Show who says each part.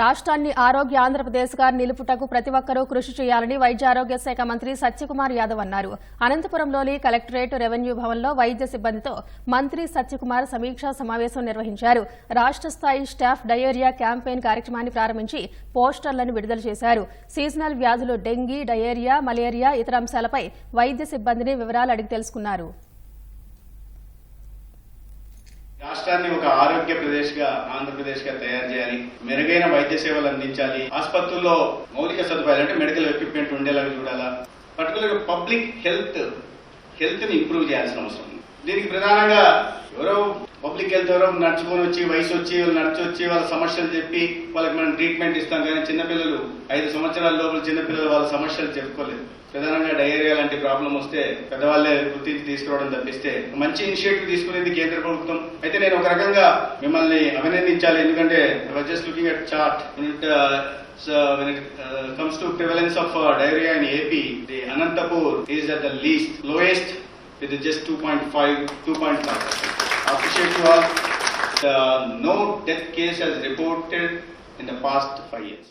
Speaker 1: రాష్ట్రాన్ని ఆరోగ్య ఆంధ్రప్రదేశ్గా నిలుపుటకు ప్రతి ఒక్కరూ కృషి చేయాలని వైద్య ఆరోగ్య శాఖ మంత్రి సత్యకుమార్ యాదవ్ అన్నారు. అనంతపురంలోని కలెక్టరేట్ రెవెన్యూ భవన్లో వైద్య సిబ్బందితో మంత్రి సత్యకుమార్ సమీక్షా సమావేశం నిర్వహించారు. రాష్ట్ర స్థాయి స్టాఫ్ డయేరియా క్యాంపెయిన్ కార్యక్రమాన్ని ప్రారంభించి పోస్టర్లను విడుదల చేశారు. సీజనల్ వ్యాధులు డెంగీ డయేరియా మలేరియా ఇతర అంశాలపై వైద్య సిబ్బందిని వివరాలు అడిగి తెలుసుకున్నారు.
Speaker 2: రాష్ట్రాన్ని ఒక ఆరోగ్య ప్రదేశ్గా ఆంధ్రప్రదేశ్గా తయారు చేయాలి మెరుగైన వైద్య సేవలు అందించాలి ఆసుపత్రుల్లో మౌలిక సదుపాయాలు అంటే మెడికల్ ఎక్విప్మెంట్ ఉండేలాగా చూడాలా పర్టికులర్ పబ్లిక్ హెల్త్ హెల్త్ని ఇంప్రూవ్ చేయాల్సిన అవసరం ఉంది. దీనికి ప్రధానంగా ఎవరో పబ్లిక్ హెల్త్ ఎవరో నడుచుకొని వచ్చి వయసు వచ్చి వాళ్ళు నడిచి వచ్చి వాళ్ళ సమస్యలు చెప్పి వాళ్ళకి మనం ట్రీట్మెంట్ ఇస్తాం. కానీ చిన్నపిల్లలు ఐదు సంవత్సరాల లోపల చిన్నపిల్లలు వాళ్ళ సమస్యలు చెప్పుకోలేదు. ప్రధానంగా డయేరియా లాంటి ప్రాబ్లం వస్తే పెద్దవాళ్ళే గుర్తించి తీసుకురావడం తప్పిస్తే మంచి ఇనిషియేటివ్ తీసుకునేది కేంద్ర ప్రభుత్వం. అయితే నేను ఒక రకంగా మిమ్మల్ని అభినందించాలి. ఎందుకంటే just looking at chart So when it uh, comes to prevalence of uh, diarrhea in AP, the Anantapur is at the least, lowest with just 2.5, 2.5. Appreciate you all. The, no death case has reported in the past five years.